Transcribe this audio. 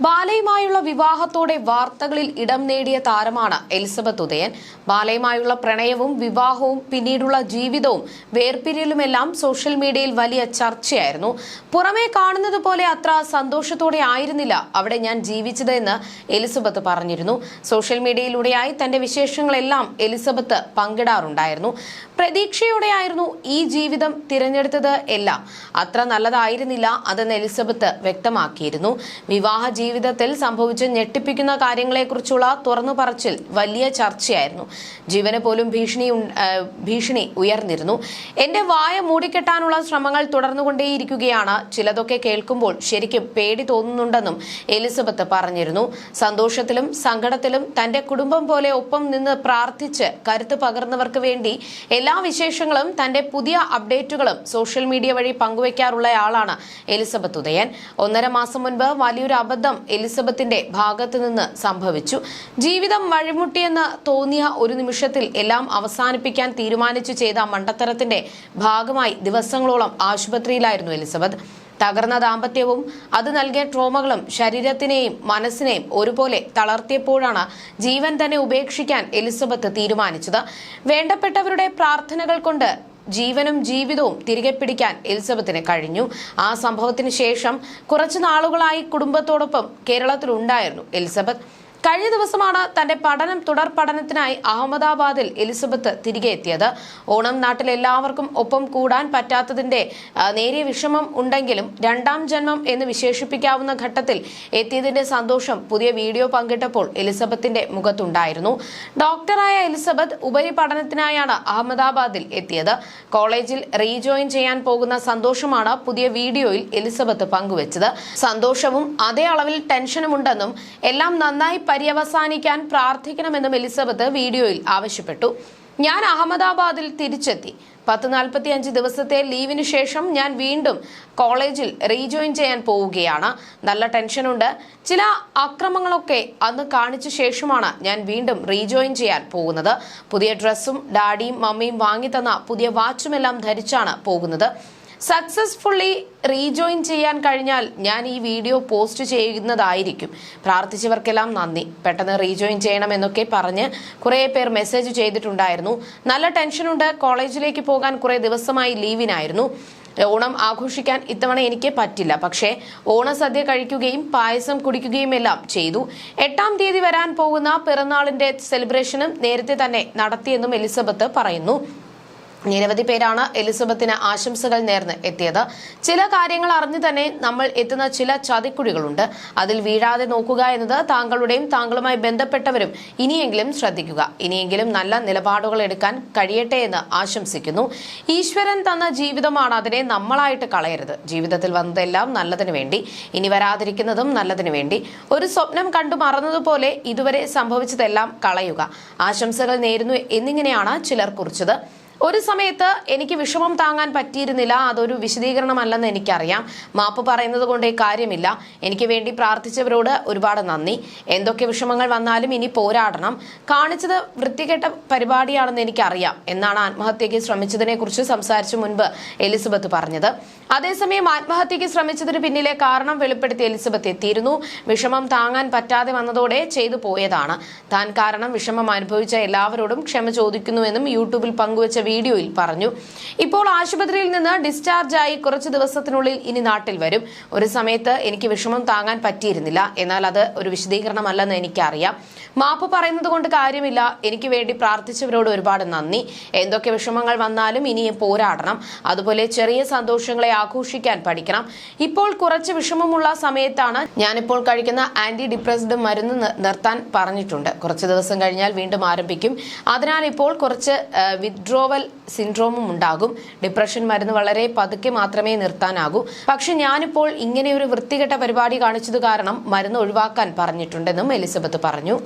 ബാലയുമായുള്ള വിവാഹത്തോടെ വാർത്തകളിൽ ഇടം നേടിയ താരമാണ് എലിസബത്ത് ഉദയൻ. ബാലയുമായുള്ള പ്രണയവും വിവാഹവും പിന്നീടുള്ള ജീവിതവും വേർപിരിയലുമെല്ലാം സോഷ്യൽ മീഡിയയിൽ വലിയ ചർച്ചയായിരുന്നു. പുറമേ കാണുന്നത് പോലെ അത്ര സന്തോഷത്തോടെ ആയിരുന്നില്ല അവിടെ ഞാൻ ജീവിച്ചത് എന്ന് എലിസബത്ത് പറഞ്ഞിരുന്നു. സോഷ്യൽ മീഡിയയിലൂടെയായി തന്റെ വിശേഷങ്ങളെല്ലാം എലിസബത്ത് പങ്കിടാറുണ്ടായിരുന്നു. പ്രതീക്ഷയോടെയായിരുന്നു ഈ ജീവിതം തിരഞ്ഞെടുത്തത് എല്ലാം. അത്ര നല്ലതായിരുന്നില്ല അതെന്ന് എലിസബത്ത് വ്യക്തമാക്കിയിരുന്നു. വിവാഹ ജീവിതത്തിൽ സംഭവിച്ച ഞെട്ടിപ്പിക്കുന്ന കാര്യങ്ങളെക്കുറിച്ചുള്ള തുറന്നു പറച്ചിൽ വലിയ ചർച്ചയായിരുന്നു. ജീവന് പോലും ഭീഷണി ഭീഷണി ഉയർന്നിരുന്നു. എന്റെ വായ മൂടിക്കെട്ടാനുള്ള ശ്രമങ്ങൾ തുടർന്നുകൊണ്ടേയിരിക്കുകയാണ്. ചിലതൊക്കെ കേൾക്കുമ്പോൾ ശരിക്കും പേടി തോന്നുന്നുണ്ടെന്നും എലിസബത്ത് പറഞ്ഞിരുന്നു. സന്തോഷത്തിലും സങ്കടത്തിലും തന്റെ കുടുംബം പോലെ ഒപ്പം നിന്ന് പ്രാർത്ഥിച്ച് കരുത്ത് പകർന്നവർക്ക് വേണ്ടി എല്ലാ വിശേഷങ്ങളും തന്റെ പുതിയ അപ്ഡേറ്റുകളും സോഷ്യൽ മീഡിയ വഴി പങ്കുവയ്ക്കാറുള്ളയാളാണ് എലിസബത്ത് ഉദയൻ. ഒന്നര മാസം മുൻപ് വലിയൊരു അബദ്ധം എലിസബത്തിന്റെ ഭാഗത്തുനിന്ന് സംഭവിച്ചു. ജീവിതം വഴിമുട്ടിയെന്ന് തോന്നിയ ഒരു നിമിഷത്തിൽ എല്ലാം അവസാനിപ്പിക്കാൻ തീരുമാനിച്ചു ചെയ്ത മണ്ടത്തരത്തിന്റെ ഭാഗമായി ദിവസങ്ങളോളം ആശുപത്രിയിലായിരുന്നു എലിസബത്ത്. തകർന്ന ദാമ്പത്യവും അത് നൽകിയ ട്രോമകളും ശരീരത്തിനെയും മനസ്സിനെയും ഒരുപോലെ തളർത്തിയപ്പോഴാണ് ജീവൻ തന്നെ ഉപേക്ഷിക്കാൻ എലിസബത്ത് തീരുമാനിച്ചത്. വേണ്ടപ്പെട്ടവരുടെ പ്രാർത്ഥനകൾ കൊണ്ട് ജീവനും ജീവിതവും തിരികെ പിടിക്കാൻ എലിസബത്തിന് കഴിഞ്ഞു. ആ സംഭവത്തിന് ശേഷം കുറച്ചു നാളുകളായി കുടുംബത്തോടൊപ്പം കേരളത്തിലുണ്ടായിരുന്നു എലിസബത്ത്. കഴിഞ്ഞ ദിവസമാണ് തന്റെ പഠനം തുടർ പഠനത്തിനായി അഹമ്മദാബാദിൽ എലിസബത്ത് തിരികെ എത്തിയത്. ഓണം നാട്ടിൽ എല്ലാവർക്കും ഒപ്പം കൂടാൻ പറ്റാത്തതിന്റെ നേരിയ വിഷമം ഉണ്ടെങ്കിലും രണ്ടാം ജന്മം എന്ന് വിശേഷിപ്പിക്കാവുന്ന ഘട്ടത്തിൽ എത്തിയതിന്റെ സന്തോഷം പുതിയ വീഡിയോ പങ്കിട്ടപ്പോൾ എലിസബത്തിന്റെ മുഖത്തുണ്ടായിരുന്നു. ഡോക്ടറായ എലിസബത്ത് ഉപരിപഠനത്തിനായാണ് അഹമ്മദാബാദിൽ എത്തിയത്. കോളേജിൽ റീജോയിൻ ചെയ്യാൻ പോകുന്ന സന്തോഷമാണ് പുതിയ വീഡിയോയിൽ എലിസബത്ത് പങ്കുവച്ചത്. സന്തോഷവും അതേ അളവിൽ ടെൻഷനും ഉണ്ടെന്നും എല്ലാം നന്നായി പര്യവസാനിക്കാൻ പ്രാർത്ഥിക്കണമെന്നും എലിസബത്ത് വീഡിയോയിൽ ആവശ്യപ്പെട്ടു. ഞാൻ അഹമ്മദാബാദിൽ തിരിച്ചെത്തി. പത്ത് നാൽപ്പത്തി അഞ്ച് ദിവസത്തെ ലീവിന് ശേഷം ഞാൻ വീണ്ടും കോളേജിൽ റീജോയിൻ ചെയ്യാൻ പോവുകയാണ്. നല്ല ടെൻഷനുണ്ട്. ചില അക്രമങ്ങളൊക്കെ അന്ന് കാണിച്ച ശേഷമാണ് ഞാൻ വീണ്ടും റീജോയിൻ ചെയ്യാൻ പോകുന്നത്. പുതിയ ഡ്രസ്സും ഡാഡിയും മമ്മിയും വാങ്ങി തന്ന പുതിയ വാച്ചുമെല്ലാം ധരിച്ചാണ് പോകുന്നത്. സക്സസ്ഫുള്ളി റീജോയിൻ ചെയ്യാൻ കഴിഞ്ഞാൽ ഞാൻ ഈ വീഡിയോ പോസ്റ്റ് ചെയ്യുന്നതായിരിക്കും. പ്രാർത്ഥിച്ചവർക്കെല്ലാം നന്ദി. പെട്ടെന്ന് റീജോയിൻ ചെയ്യണമെന്നൊക്കെ പറഞ്ഞ് കുറേ പേർ മെസ്സേജ് ചെയ്തിട്ടുണ്ടായിരുന്നു. നല്ല ടെൻഷനുണ്ട് കോളേജിലേക്ക് പോകാൻ കുറേ ദിവസമായി ലീവിനായിരുന്നു. ഓണം ആഘോഷിക്കാൻ ഇത്തവണ എനിക്ക് പറ്റില്ല. പക്ഷേ ഓണസദ്യ കഴിക്കുകയും പായസം കുടിക്കുകയും എല്ലാം ചെയ്തു. എട്ടാം തീയതി വരാൻ പോകുന്ന പിറന്നാളിന്റെ സെലിബ്രേഷനും നേരത്തെ തന്നെ നടത്തിയെന്നും എലിസബത്ത് പറയുന്നു. നിരവധി പേരാണ് എലിസബത്തിന് ആശംസകൾ നേർന്ന് എത്തിയത്. ചില കാര്യങ്ങൾ അറിഞ്ഞു തന്നെ നമ്മൾ എത്തുന്ന ചില ചതിക്കുഴികളുണ്ട്. അതിൽ വീഴാതെ നോക്കുക എന്നത് താങ്കളുടെയും താങ്കളുമായി ബന്ധപ്പെട്ടവരും ഇനിയെങ്കിലും ശ്രദ്ധിക്കുക. ഇനിയെങ്കിലും നല്ല നിലപാടുകൾ എടുക്കാൻ കഴിയട്ടെ എന്ന് ആശംസിക്കുന്നു. ഈശ്വരൻ തന്ന ജീവിതമാണ് അതിനെ നമ്മളായിട്ട് കളയരുത്. ജീവിതത്തിൽ വന്നതെല്ലാം നല്ലതിനു വേണ്ടി ഇനി വരാതിരിക്കുന്നതും നല്ലതിനു വേണ്ടി. ഒരു സ്വപ്നം കണ്ടു മറന്നതുപോലെ ഇതുവരെ സംഭവിച്ചതെല്ലാം കളയുക. ആശംസകൾ നേരുന്നു എന്നിങ്ങനെയാണ് ചിലർ കുറിച്ചത്. ഒരു സമയത്ത് എനിക്ക് വിഷമം താങ്ങാൻ പറ്റിയിരുന്നില്ല അതൊരു വിശദീകരണമല്ലെന്ന് എനിക്കറിയാം. മാപ്പ് പറയുന്നത് കൊണ്ടേ കാര്യമില്ല. എനിക്ക് വേണ്ടി പ്രാർത്ഥിച്ചവരോട് ഒരുപാട് നന്ദി. എന്തൊക്കെ വിഷമങ്ങൾ വന്നാലും ഇനി പോരാടണം. കാണിച്ചത് വൃത്തികെട്ട പരിപാടിയാണെന്ന് എനിക്കറിയാം എന്നാണ് ആത്മഹത്യയ്ക്ക് ശ്രമിച്ചതിനെ കുറിച്ച് സംസാരിച്ചു മുൻപ് എലിസബത്ത് പറഞ്ഞത്. അതേസമയം ആത്മഹത്യയ്ക്ക് ശ്രമിച്ചതിന് പിന്നിലെ കാരണം വെളിപ്പെടുത്തി എലിസബത്ത് എത്തിയിരുന്നു. വിഷമം താങ്ങാൻ പറ്റാതെ വന്നതോടെ ചെയ്തു പോയതാണ്. താൻ കാരണം വിഷമം അനുഭവിച്ച എല്ലാവരോടും ക്ഷമ ചോദിക്കുന്നുവെന്നും യൂട്യൂബിൽ പങ്കുവച്ച വീഡിയോയിൽ പറഞ്ഞു. ഇപ്പോൾ ആശുപത്രിയിൽ നിന്ന് ഡിസ്ചാർജായി കുറച്ച് ദിവസത്തിനുള്ളിൽ ഇനി നാട്ടിൽ വരും. ഒരു സമയത്ത് എനിക്ക് വിഷമം താങ്ങാൻ പറ്റിയിരുന്നില്ല. എന്നാൽ അത് ഒരു വിശദീകരണമല്ലെന്ന് എനിക്കറിയാം. മാപ്പ് പറയുന്നത് കൊണ്ട് കാര്യമില്ല. എനിക്ക് വേണ്ടി പ്രാർത്ഥിച്ചവരോട് ഒരുപാട് നന്ദി. എന്തൊക്കെ വിഷമങ്ങൾ വന്നാലും ഇനിയും പോരാടണം. അതുപോലെ ചെറിയ സന്തോഷങ്ങളെ ആഘോഷിക്കാൻ പഠിക്കണം. ഇപ്പോൾ കുറച്ച് വിഷമമുള്ള സമയത്താണ് ഞാനിപ്പോൾ കഴിക്കുന്ന ആന്റി ഡിപ്രസ്ഡ് മരുന്ന് നിർത്താൻ പറഞ്ഞിട്ടുണ്ട്. കുറച്ച് ദിവസം കഴിഞ്ഞാൽ വീണ്ടും ആരംഭിക്കും. അതിനാൽ ഇപ്പോൾ കുറച്ച് സിൻഡ്രോമും ഉണ്ടാകും. ഡിപ്രഷൻ മരുന്ന് വളരെ പതുക്കെ മാത്രമേ നിർത്താനാകൂ. പക്ഷെ ഞാനിപ്പോൾ ഇങ്ങനെ ഒരു വൃത്തികെട്ട പരിപാടി കാണിച്ചത് കാരണം മരുന്ന് ഒഴിവാക്കാൻ പറഞ്ഞിട്ടുണ്ടെന്നും എലിസബത്ത് പറഞ്ഞു.